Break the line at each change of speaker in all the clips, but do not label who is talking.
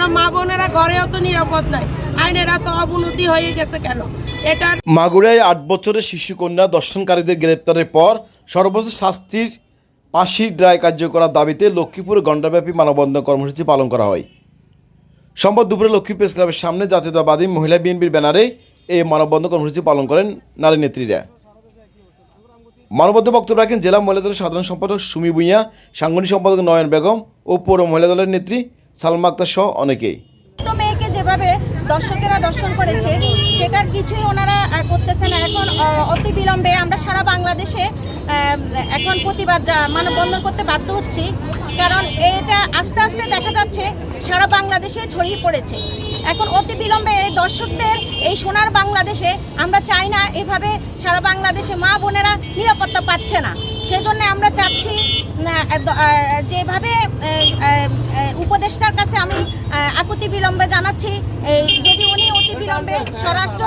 আমরা মা বোনেরা ঘরেও তো নিরাপদ নাই। আইনের এত অবনতি হয়ে গেছে কেন? এটার
মাগুরায় আট বছরের শিশু কন্যা দর্শনকারীদের গ্রেপ্তারের পর সর্বোচ্চ শাস্তির ফাঁসির রায় কার্য করার দাবিতে লক্ষ্মীপুরে ঘণ্টাব্যাপী মানববন্ধন কর্মসূচি পালন করা হয়। সম্পদ দুপুরে লক্ষ্মী প্রেস ক্লাবের সামনে জাতীয়তাবাদী মহিলা বিএনপির ব্যানারে এই মানববন্ধন কর্মসূচি পালন করেন নারী নেত্রীরা। মানববন্ধন বক্তব্য রাখেন জেলা মহিলা দলের সাধারণ সম্পাদক সুমি ভূঁইয়া, সাংগঠনিক সম্পাদক নয়ন বেগম ও পৌর মহিলা দলের নেত্রী সালমা আক্তার সহ অনেকেই।
মেয়েকে যেভাবে দর্শকেরা দর্শন করেছে, সেটার কিছুই ওনারা করতেছে না। এখন অতি বিলম্বে আমরা সারা বাংলাদেশে এখন প্রতিবাদ মানববন্ধন করতে বাধ্য হচ্ছি। কারণ এটা আস্তে আস্তে দেখা যাচ্ছে, সারা বাংলাদেশে ছড়িয়ে পড়েছে। এখন অতি বিলম্বে এই দর্শকদের, এই সোনার বাংলাদেশে আমরা চাই না, এভাবে সারা বাংলাদেশে মা বোনেরা নিরাপত্তা পাচ্ছে না। সেজন্য আমরা চাচ্ছি যেভাবে উপদেষ্টার কাছে আমি আকুতি বিলম্বে জানাচ্ছি যদি উনি অতি বিলম্বে স্বরাষ্ট্র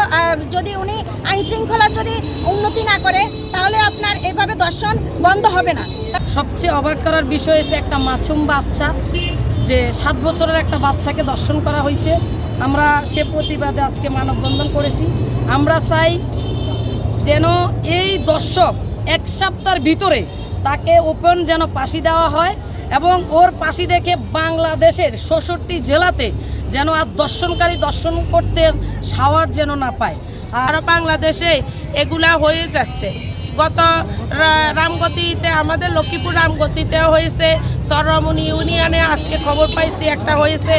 যদি উনি আইন শৃঙ্খলার যদি উন্নতি না করে, তাহলে আপনার এভাবে দর্শন বন্ধ হবে না।
সবচেয়ে অবাক করার বিষয় হচ্ছে একটা মাসুম বাচ্চা, যে সাত বছরের একটা বাচ্চাকে দর্শন করা হয়েছে। আমরা সে প্রতিবাদে আজকে মানববন্ধন করেছি। আমরা চাই যেন এই দর্শক এক সপ্তাহের ভিতরে তাকে ওপেন যেন পাশি দেওয়া হয় এবং ওর পাশি দেখে বাংলাদেশের ষষট্টি জেলাতে যেন আর দর্শনকারী দর্শন করতে সাওয়ার যেন না পায়। আর
বাংলাদেশে এগুলা হয়ে যাচ্ছে। গত রামগতিতে, আমাদের লক্ষ্মীপুর রামগতিতে হয়েছে। সরমুনি ইউনিয়নে আজকে খবর পাইছি একটা হয়েছে।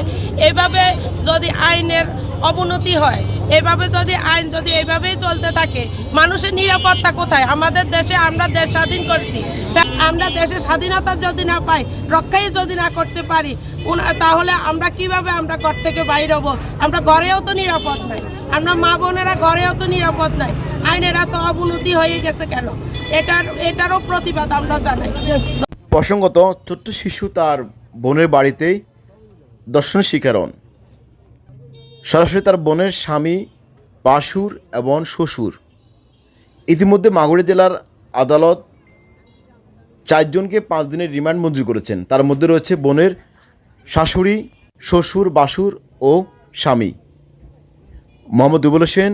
এভাবে যদি আইনের অবনতি হয় এভাবে যদি আইন যদি এভাবেই চলতে থাকে, মানুষের নিরাপত্তা কোথায়? আমাদের দেশে আমরা দেশ স্বাধীন করছি। আমরা দেশের স্বাধীনতা যদি না পাই, রক্ষাই যদি না করতে পারি তাহলে আমরা কীভাবে আমরা ঘর থেকে বাইর হব? আমরা ঘরেও তো নিরাপদ নাই। আমরা মা বোনেরা ঘরেও তো নিরাপদ নাই। আইনের এত অবনতি হয়ে গেছে কেন? এটার এটারও প্রতিবাদ আমরা জানাই।
প্রসঙ্গত ছোট্ট শিশু তার বোনের বাড়িতেই দর্শনের শিকার হন। সরাসরি তার বোনের স্বামী পাশুর এবং শ্বশুর। ইতিমধ্যে মাগুরি জেলার আদালত চারজনকে পাঁচ দিনের রিমান্ড মঞ্জুর করেছেন। তার মধ্যে রয়েছে বোনের শাশুড়ি, শ্বশুর, বাসুর ও স্বামী। মোহাম্মদ দুবল হোসেন,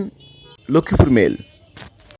লক্ষ্মীপুর মেল।